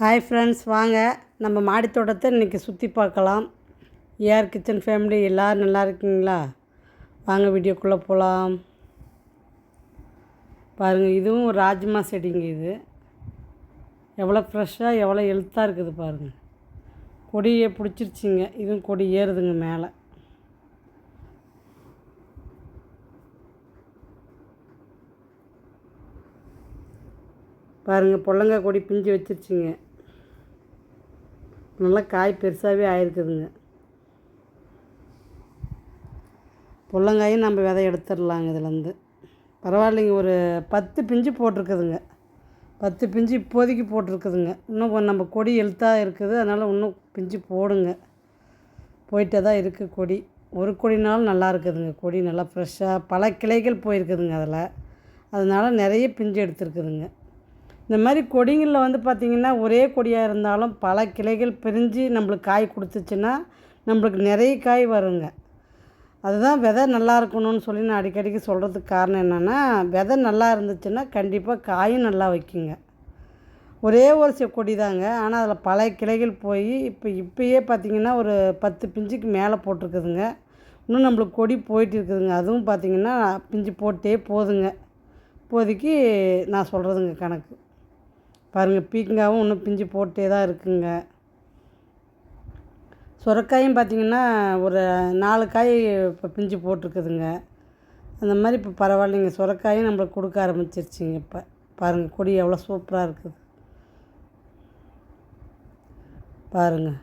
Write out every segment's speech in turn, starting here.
Hi friends வாங்க. நம்ம மாடி தோட்டத்தை இன்றைக்கி சுற்றி பார்க்கலாம். ஏஆர் கிச்சன் ஃபேமிலி எல்லோரும் நல்லா இருக்கீங்களா? வாங்க வீடியோக்குள்ளே போகலாம் பாருங்கள் இதுவும் ராஜ்மா செடிங்க இது. எவ்வளோ ஃப்ரெஷ்ஷாக எவ்வளோ எழுத்தாக இருக்குது பாருங்கள் கொடியை பிடிச்சிருச்சிங்க. இதுவும் கொடி ஏறுதுங்க மேலே. பாருங்கள் பொல்லங்காய் கொடி பிஞ்சு வச்சிருச்சிங்க. நல்லா காய் பெருசாகவே ஆயிருக்குதுங்க. புள்ளங்காயும் நம்ம விதை எடுத்துடலாங்க இதுலேருந்து. பரவாயில்லைங்க ஒரு பத்து பிஞ்சு போட்டிருக்குதுங்க. பத்து பிஞ்சு இப்போதைக்கு போட்டிருக்குதுங்க. இன்னும் நம்ம கொடி எழுத்தாக இருக்குது. அதனால் இன்னும் பிஞ்சு போடுங்க. போயிட்டே தான் இருக்குது கொடி. ஒரு கொடினாலும் நல்லா இருக்குதுங்க. கொடி நல்லா ஃப்ரெஷ்ஷாக பல கிளைகள் போயிருக்குதுங்க அதில். அதனால் நிறைய பிஞ்சு எடுத்துருக்குதுங்க. இந்த மாதிரி கொடிங்களில் வந்து பார்த்திங்கன்னா ஒரே கொடியாக இருந்தாலும் பல கிளைகள் பிரிஞ்சு நம்மளுக்கு காய் கொடுத்துச்சுன்னா நம்மளுக்கு நிறைய காய் வருங்க. அதுதான் விதை நல்லா இருக்கணும்னு சொல்லி நான் அடிக்கடிக்கு சொல்கிறதுக்கு காரணம் என்னென்னா விதை நல்லா இருந்துச்சுன்னா கண்டிப்பாக காயும் நல்லா வைக்குங்க. ஒரே ஒரு சில கொடி தாங்க ஆனால் அதில் பல கிளைகள் போய் இப்போ இப்போயே பார்த்திங்கன்னா ஒரு பத்து பிஞ்சுக்கு மேலே போட்டிருக்குதுங்க. இன்னும் நம்மளுக்கு கொடி போயிட்டு இருக்குதுங்க. அதுவும் பார்த்திங்கன்னா பிஞ்சு போட்டே போதுங்க. இப்போதைக்கு நான் சொல்கிறதுங்க கணக்கு. பாருங்கள் பீக்கங்காவும் இன்னும் பிஞ்சு போட்டே தான் இருக்குங்க. சுரக்காயும் பார்த்திங்கன்னா ஒரு நாலு காய் இப்போ பிஞ்சு போட்டிருக்குதுங்க. அந்த மாதிரி இப்போ பரவாயில்லைங்க. சுரக்காயும் நம்மளுக்கு கொடுக்க ஆரம்பிச்சிருச்சிங்க இப்போ. பாருங்கள் கொடி எவ்வளோ சூப்பராக இருக்குது. பாருங்கள்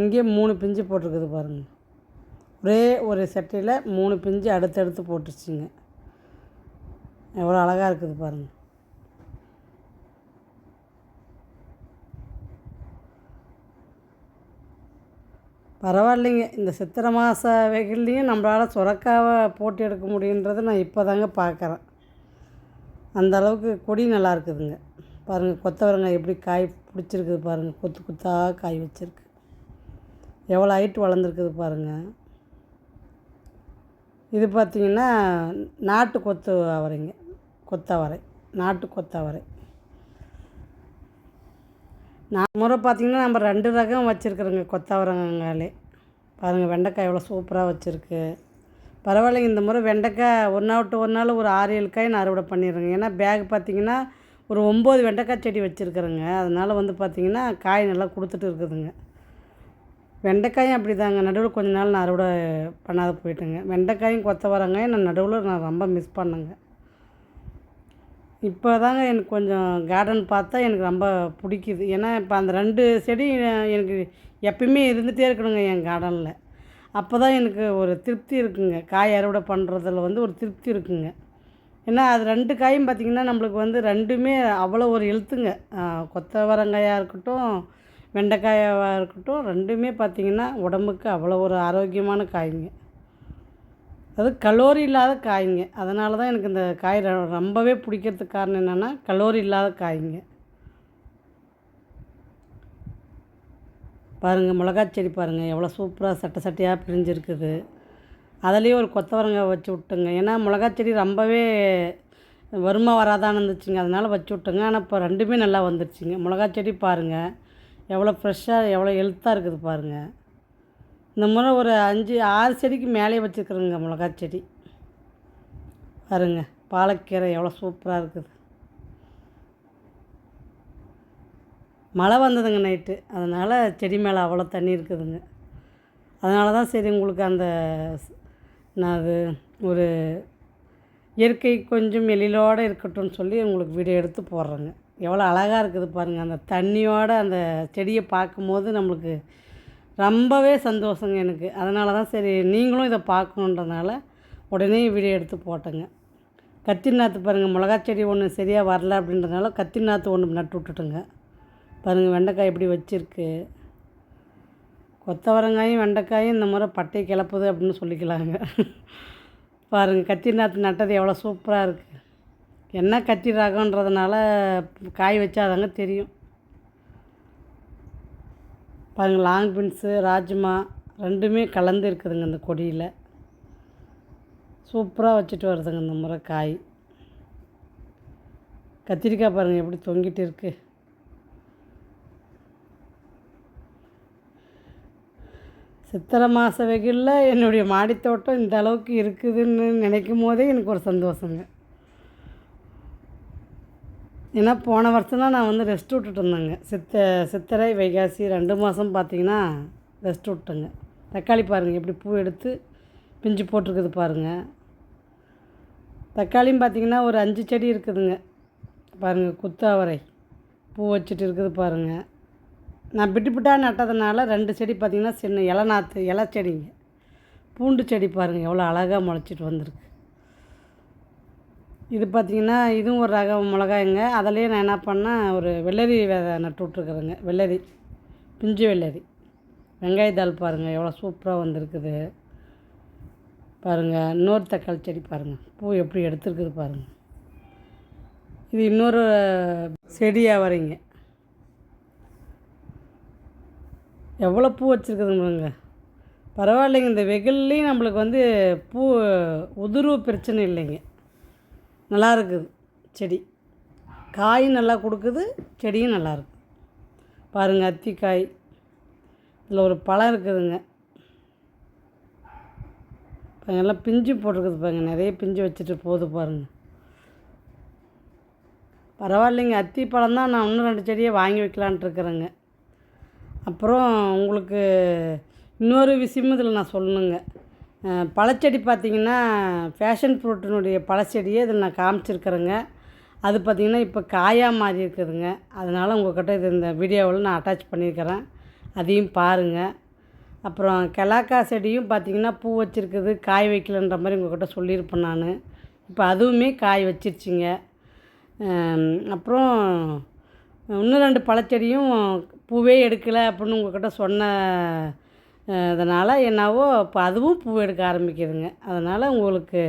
இங்கே மூணு பிஞ்சு போட்டிருக்குது பாருங்கள் ஒரே ஒரு சட்டையில் மூணு பிஞ்சு அடுத்தடுத்து போட்டுருச்சுங்க. எவ்வளோ அழகாக இருக்குது பாருங்கள் பரவாயில்லைங்க. இந்த சித்திரை மாத வெயில்லையும் நம்மளால் சுரக்காவை போட்டு எடுக்க முடியுன்றதை நான் இப்போ தாங்க பார்க்குறேன் அந்த அளவுக்கு கொடி நல்லா இருக்குதுங்க. பாருங்கள் கொத்தவரங்காய் எப்படி காய் பிடிச்சிருக்குது பாருங்கள் கொத்து கொத்தாக காய் வச்சுருக்கு. எவ்வளோ ஹைட் வளர்ந்துருக்குது பாருங்கள் இது பார்த்திங்கன்னா நாட்டு கொத்து அவரைங்க. கொத்தவரை. நாட்டு கொத்தவரை. நான் முறை பார்த்திங்கன்னா நம்ம ரெண்டு ரகம் வச்சுருக்குறோங்க கொத்தவரங்காலே பாருங்கள் வெண்டைக்காய் எவ்வளோ சூப்பராக வச்சுருக்கு. பரவாயில்லைங்க இந்த முறை வெண்டைக்காய் ஒரு நாள் விட்டு ஒரு நாள் ஒரு ஆறு ஏழு காய் நான் அறுவடை பண்ணிடுறேங்க. ஏன்னா பேக் பார்த்திங்கன்னா ஒரு ஒம்பது வெண்டைக்காய் செடி வச்சுருக்குறேங்க. அதனால் வந்து பார்த்திங்கன்னா காய் நல்லா கொடுத்துட்டு இருக்குதுங்க. வெண்டைக்காயும் அப்படி தாங்க நடுவில் கொஞ்ச நாள் நான் அறுவடை பண்ணாத போயிட்டேங்க. வெண்டைக்காயும் கொத்தவரங்காயும் நான் நடுவில் நான் ரொம்ப மிஸ் பண்ணேங்க. இப்போ தாங்க எனக்கு கொஞ்சம் கார்டன் பார்த்தா எனக்கு ரொம்ப பிடிக்குது. ஏன்னா இப்போ அந்த ரெண்டு செடி எனக்கு எப்பயுமே இருந்துகிட்டே இருக்கணுங்க என் கார்டனில் அப்போ தான் எனக்கு ஒரு திருப்தி இருக்குங்க. காய் அறுவடை பண்ணுறதுல வந்து ஒரு திருப்தி இருக்குங்க. ஏன்னா அது ரெண்டு காயும் பார்த்திங்கன்னா நம்மளுக்கு வந்து ரெண்டுமே அவ்வளோ ஒரு எழுத்துங்க கொத்தவரங்காயாக இருக்கட்டும் வெண்டைக்காயாக இருக்கட்டும் ரெண்டுமே பார்த்திங்கன்னா உடம்புக்கு அவ்வளோ ஒரு ஆரோக்கியமான காய்ங்க. அது கலோரி இல்லாத காய்ங்க. அதனால தான் எனக்கு இந்த காய் ரொம்பவே பிடிக்கிறதுக்கு காரணம் என்னென்னா கலோரி இல்லாத காய்ங்க. பாருங்கள் மிளகாய் செடி பாருங்கள் எவ்வளோ சூப்பராக சட்டை சட்டையாக பிரிஞ்சிருக்குது. அதுலேயே ஒரு கொத்தவரங்காய் வச்சு விட்டுங்க. ஏன்னா மிளகாய் செடி ரொம்பவே வருமா வராதான்னு இருந்துச்சுங்க. அதனால் வச்சு விட்டுங்க. ஆனால் இப்போ ரெண்டுமே நல்லா வந்துருச்சுங்க. மிளகாய் செடி பாருங்கள் எவ்வளோ ஃப்ரெஷ்ஷாக எவ்வளோ ஹெல்த்தாக இருக்குது பாருங்கள் இந்த முறை ஒரு அஞ்சு ஆறு செடிக்கு மேலே வச்சுருக்குறேங்க மிளகா செடி. பாருங்க பாலக்கீரை எவ்வளோ சூப்பராக இருக்குது. மழை வந்ததுங்க நைட்டு அதனால் செடி மேலே அவ்வளோ தண்ணி இருக்குதுங்க. அதனால தான் சரி உங்களுக்கு அந்த நான் அது ஒரு இயற்கை கொஞ்சம் எழிலோடு இருக்கட்டும்னு சொல்லி உங்களுக்கு வீடியோ எடுத்து போடுறேங்க. எவ்வளோ அழகாக இருக்குது பாருங்கள் அந்த தண்ணியோட அந்த செடியை பார்க்கும்போது நம்மளுக்கு ரொம்பவே சந்தோஷங்க எனக்கு. அதனால தான் சரி நீங்களும் இதை பார்க்கணுன்றதுனால உடனே வீடியோ எடுத்து போட்டேங்க. கத்தி நாற்று பாருங்கள் மிளகா செடி ஒன்று சரியாக வரல அப்படின்றதுனால கத்தி நாற்று ஒன்று நட்டு விட்டுட்டுங்க. பாருங்கள் வெண்டைக்காய் எப்படி வச்சுருக்கு. கொத்தவரங்காயும் வெண்டைக்காயும் இந்த முறை பட்டை கிளப்புது அப்படின்னு சொல்லிக்கலாங்க. பாருங்கள் கத்தி நாற்று நட்டது எவ்வளோ சூப்பராக இருக்குது என்ன கத்தி ரகன்றதுனால காய் வச்சாதாங்க தெரியும். பாருங்கள் லாங் பீன்ஸு ராஜ்மா ரெண்டுமே கலந்து இருக்குதுங்க இந்த கொடியில். சூப்பராக வச்சுட்டு வருதுங்க இந்த முறை காய் கத்திரிக்காய் பாருங்கள் எப்படி தொங்கிட்டு இருக்கு. சித்திரை மாத வெயிலில் என்னுடைய மாடித்தோட்டம் இந்த அளவுக்கு இருக்குதுன்னு நினைக்கும் போதே எனக்கு ஒரு சந்தோஷங்க. ஏன்னா போன வருஷம் தான் நான் வந்து ரெஸ்ட் விட்டுட்டு இருந்தேங்க. சித்த சித்திரை வைகாசி ரெண்டு மாதம் பார்த்தீங்கன்னா ரெஸ்ட் விட்டேங்க. தக்காளி பாருங்கள் எப்படி பூ எடுத்து பிஞ்சு போட்டிருக்குது பாருங்கள் தக்காளியும் பார்த்தீங்கன்னா ஒரு அஞ்சு செடி இருக்குதுங்க. பாருங்கள் குத்தாவரை பூ வச்சுட்டு இருக்குது பாருங்கள் நான் பிட்டு பிட்டாக நட்டதுனால ரெண்டு செடி பார்த்திங்கன்னா சின்ன இலை நாற்று இலை செடிங்க பூண்டு செடி பாருங்கள் எவ்வளோ அழகாக முளைச்சிட்டு வந்திருக்கு. இது பார்த்திங்கன்னா இதுவும் ஒரு ரக மிளகாய்ங்க. அதிலே நான் என்ன பண்ணேன் ஒரு வெள்ளரி விதை நட்டு விட்ருக்குறேங்க வெள்ளரி. பிஞ்சு வெள்ளரி. வெங்காயத்தாள் பாருங்கள் எவ்வளோ சூப்பராக வந்திருக்குது. பாருங்கள் இன்னொரு தக்காளி செடி பாருங்கள் பூ எப்படி எடுத்துருக்குது பாருங்கள் இது இன்னொரு செடியாக வரீங்க எவ்வளோ பூ வச்சுருக்குதுங்க பரவாயில்லைங்க இந்த வெயில்லையும் நம்மளுக்கு வந்து பூ உதிர்வு பிரச்சனை இல்லைங்க. நல்லா இருக்குது செடி. காயும் நல்லா கொடுக்குது செடியும் நல்லா இருக்குது பாருங்கள் அத்திக்காய் இதில் ஒரு பழம் இருக்குதுங்க. பாருங்க எல்லாம் பிஞ்சு போட்டிருக்குது பாருங்க நிறைய பிஞ்சு வச்சுட்டு போகுது பாருங்கள் பரவாயில்லைங்க அத்தி பழம் தான் நான் இன்னும் ரெண்டு செடியை வாங்கி வைக்கலான்ட்டுருக்குறேங்க அப்புறம் உங்களுக்கு இன்னொரு விஷயமும் இதில் நான் சொல்லணுங்க. பழச்செடி பார்த்திங்கன்னா ஃபேஷன் ஃப்ரூட்டினுடைய பழச்செடியை இதில் நான் காமிச்சிருக்கிறேங்க. அது பார்த்திங்கன்னா இப்போ காயாக மாறி இருக்குதுங்க. அதனால் உங்கள்கிட்ட இது இந்த வீடியோவில் நான் அட்டாச் பண்ணியிருக்கிறேன். அதையும் பாருங்கள் அப்புறம் கெலாக்கா செடியும் பார்த்திங்கன்னா பூ வச்சுருக்குது. காய் வைக்கலன்ற மாதிரி உங்கள்கிட்ட சொல்லியிருப்பேன் நான். இப்போ அதுவுமே காய் வச்சிருச்சிங்க. அப்புறம் இன்னும் ரெண்டு பழச்செடியும் பூவே எடுக்கலை அப்படின்னு உங்கள்கிட்ட சொன்ன அதனால் என்னவோ இப்போ அதுவும் பூ எடுக்க ஆரம்பிக்குதுங்க. அதனால் உங்களுக்கு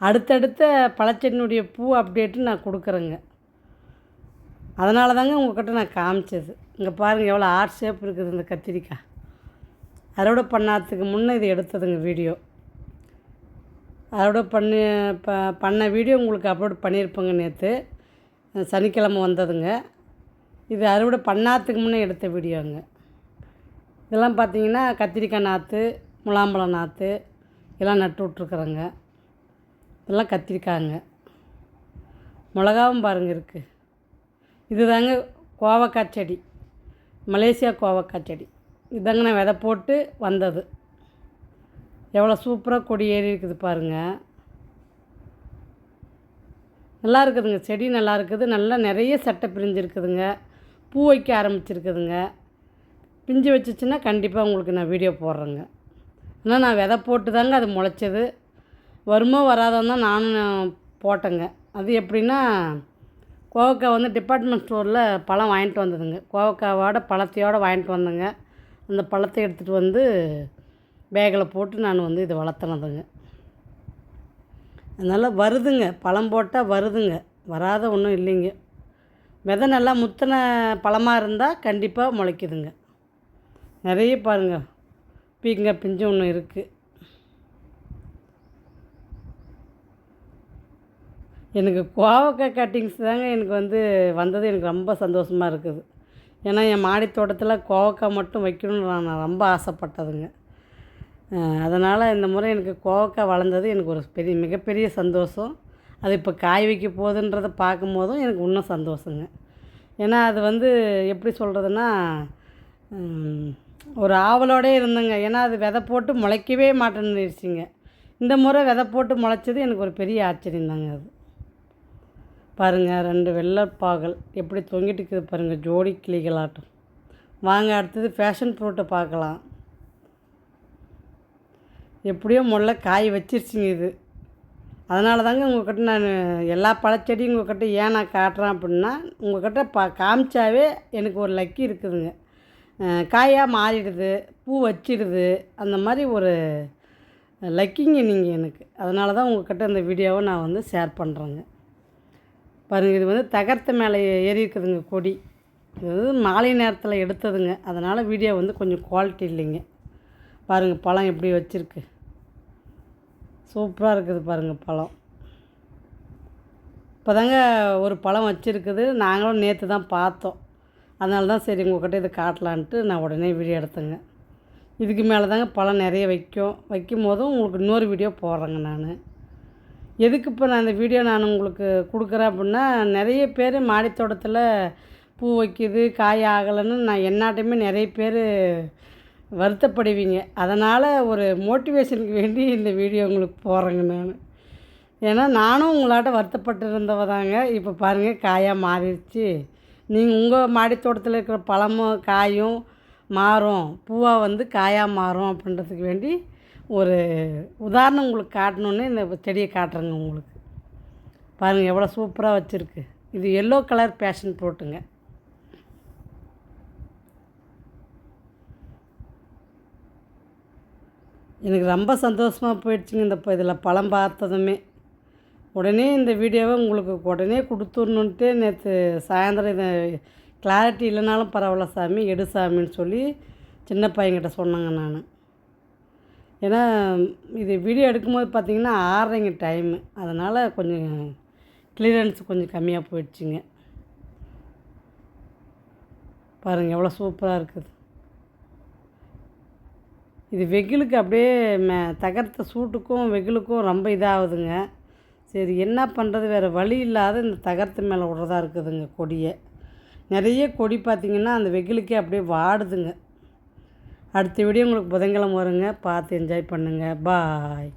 அடுத்தடுத்த பழச்செடியினுடைய பூ அப்டேட்டு நான் கொடுக்குறேங்க. அதனால தாங்க உங்கள்கிட்ட நான் காமிச்சது. இங்கே பாருங்கள் எவ்வளோ ஆர்ட் ஷேப் இருக்குது இந்த கத்திரிக்காய். அறுவடை பண்ணாததுக்கு முன்னே இது எடுத்ததுங்க வீடியோ அறுவடை பண்ணி ப பண்ண வீடியோ உங்களுக்கு அப்லோட் பண்ணியிருப்பேங்க நேற்று சனிக்கிழமை வந்ததுங்க. இது அறுவடை பண்ணாததுக்கு முன்னே எடுத்த வீடியோங்க இதெல்லாம் பார்த்தீங்கன்னா கத்திரிக்காய் நாற்று முலாம்பழம் நாற்று இதெல்லாம் நட்டு விட்ருக்குறேங்க இதெல்லாம் கத்திரிக்காங்க மிளகாவும் பாருங்கள் இருக்குது இதுதாங்க கோவக்காய் செடி. மலேசியா கோவக்காய் செடி. இதாங்க நான் விதை போட்டு வந்தது. எவ்வளோ சூப்பராக கொடி ஏறி இருக்குது பாருங்கள் நல்லா இருக்குதுங்க. செடி நல்லா இருக்குது. நல்லா நிறைய சட்டை பிரிஞ்சு இருக்குதுங்க பூ வைக்க ஆரம்பிச்சிருக்குதுங்க. பிஞ்சு வச்சுச்சுன்னா கண்டிப்பாக உங்களுக்கு நான் வீடியோ போடுறேங்க. ஆனால் நான் விதை போட்டு தாங்க அது முளைச்சது. வருமோ வராதோன்னு தான் நானும் போட்டேங்க. அது எப்படின்னா கோவக்காய் வந்து டிபார்ட்மெண்ட் ஸ்டோரில் பழம் வாங்கிட்டு வந்ததுங்க. கோவக்காவோட பழத்தையோடு வாங்கிட்டு வந்தேங்க. அந்த பழத்தை எடுத்துகிட்டு வந்து பேக்கில் போட்டு நான் வந்து இதை வளர்த்துனதுங்க. அதனால் வருதுங்க. பழம் போட்டால் வருதுங்க. வராத ஒன்றும் இல்லைங்க. விதை நல்லா முத்தின பழமாக இருந்தால் கண்டிப்பாக முளைக்குதுங்க. நிறைய பாருங்கள் பீங்காய் பிஞ்சு ஒன்று இருக்குது எனக்கு கோவக்காய் கட்டிங்ஸ் தாங்க எனக்கு வந்து வந்தது எனக்கு ரொம்ப சந்தோஷமாக இருக்குது. ஏன்னா என் மாடி தோட்டத்தில் கோவக்காய் மட்டும் வைக்கணும்னு நான் நான் ரொம்ப ஆசைப்பட்டதுங்க. அதனால் இந்த முறை எனக்கு கோவக்காய் வளர்ந்தது எனக்கு ஒரு பெரிய மிகப்பெரிய சந்தோஷம். அது இப்போ காய் வைக்க போகுதுன்றதை பார்க்கும்போதும் எனக்கு இன்னும் சந்தோஷங்க. ஏன்னா அது வந்து எப்படி சொல்கிறதுன்னா ஒரு ஆவலோடே இருந்தேங்க. ஏன்னா அது விதை போட்டு முளைக்கவே மாட்டேன்னுருச்சுங்க இந்த முறை விதை போட்டு முளைச்சது எனக்கு ஒரு பெரிய ஆச்சரியம் தாங்க அது. பாருங்கள் ரெண்டு வெள்ளப்பாகல் எப்படி தொங்கிட்டு இருக்குது பாருங்கள் ஜோடி கிளிகளாட்டம். வாங்க அடுத்தது ஃபேஷன் ஃப்ரூட்டை பார்க்கலாம். எப்படியோ முல்லை காய் வச்சிருச்சுங்க இது. அதனால தாங்க உங்கள்கிட்ட நான் எல்லா பழச்செடியும் உங்கள்கிட்ட ஏன் நான் காட்டுறேன் அப்படின்னா உங்கள்கிட்ட பா காமிச்சாவே எனக்கு ஒரு லக்கி இருக்குதுங்க. காயாக மாறிடுது பூ வச்சிடுது. அந்த மாதிரி ஒரு லக்கிங்க நீங்கள் எனக்கு. அதனால தான் உங்கள்கிட்ட இந்த வீடியோவை நான் வந்து ஷேர் பண்ணுறேங்க பாருங்கள் இது வந்து தகர்த்த மேலே ஏறி இருக்குதுங்க கொடி. இது வந்து மாலை நேரத்தில் எடுத்ததுங்க. அதனால் வீடியோ வந்து கொஞ்சம் குவாலிட்டி இல்லைங்க. பாருங்கள் பழம் எப்படி வச்சுருக்கு. சூப்பராக இருக்குது பாருங்கள் பழம். இப்போ தாங்க ஒரு பழம் வச்சுருக்குது. நாங்களும் நேற்று தான் பார்த்தோம். அதனால தான் சரி உங்கள்கிட்ட இதை காட்டலான்ட்டு நான் உடனே வீடியோ எடுத்தேங்க. இதுக்கு மேலே தாங்க பழம் நிறைய வைக்கும். வைக்கும் போதும் உங்களுக்கு இன்னொரு வீடியோ போடுறேங்க நான். எதுக்கு இப்போ நான் இந்த வீடியோ நான் உங்களுக்கு கொடுக்குறேன் அப்படின்னா நிறைய பேர் மாடித்தோட்டத்தில் பூ வைக்கிது காய் ஆகலைன்னு நான் என்னாட்டையுமே நிறைய பேர் வருத்தப்படுவீங்க. அதனால் ஒரு மோட்டிவேஷனுக்கு வேண்டி இந்த வீடியோ உங்களுக்கு போடுறேங்க நான். ஏன்னா நானும் உங்களாட்ட வருத்தப்பட்டு இருந்தவ தாங்க இப்போ பாருங்கள் காயாக மாறிடுச்சு. நீங்கள் உங்கள் மாடித்தோட்டத்தில் இருக்கிற பழமும் காயும் மாறும். பூவாக வந்து காயாக மாறும் அப்படின்றதுக்கு வேண்டி ஒரு உதாரணம் உங்களுக்கு காட்டணுன்னு இந்த செடியை காட்டுறேங்க உங்களுக்கு. பாருங்கள் எவ்வளோ சூப்பராக வச்சுருக்கு. இது எல்லோ கலர் பேஷன் ஃப்ரூட்டுங்க எனக்கு ரொம்ப சந்தோஷமாக போயிடுச்சுங்க இந்த இப்போ இதில் பழம் பார்த்ததுமே. உடனே இந்த வீடியோவை உங்களுக்கு உடனே கொடுத்துடணுன்ட்டு நேற்று சாயந்தரம் இதை கிளாரிட்டி இல்லைனாலும் பரவாயில்ல சாமி எடு சாமின்னு சொல்லி சின்ன பையன்கிட்ட சொன்னேங்க நான். ஏன்னா இது வீடியோ எடுக்கும்போது பார்த்தீங்கன்னா ஆறுறீங்க டைமு அதனால் கொஞ்சம் கிளியரன்ஸ் கொஞ்சம் கம்மியாக போயிடுச்சுங்க. பாருங்கள் எவ்வளோ சூப்பராக இருக்குது. இது வெயிலுக்கு அப்படியே மே தகர்த்த சூட்டுக்கும் வெயிலுக்கும் ரொம்ப இதாகுதுங்க. சரி என்ன பண்ணுறது வேறு வழி இல்லாத இந்த தகரத்து மேலே விட்றதா இருக்குதுங்க கொடியை. நிறைய கொடி பார்த்திங்கன்னா அந்த வெயிலுக்கே அப்படியே வாடுதுங்க. அடுத்த வீடியோ உங்களுக்கு புதன்கிழமை வருங்க. பார்த்து என்ஜாய் பண்ணுங்கள் பாய்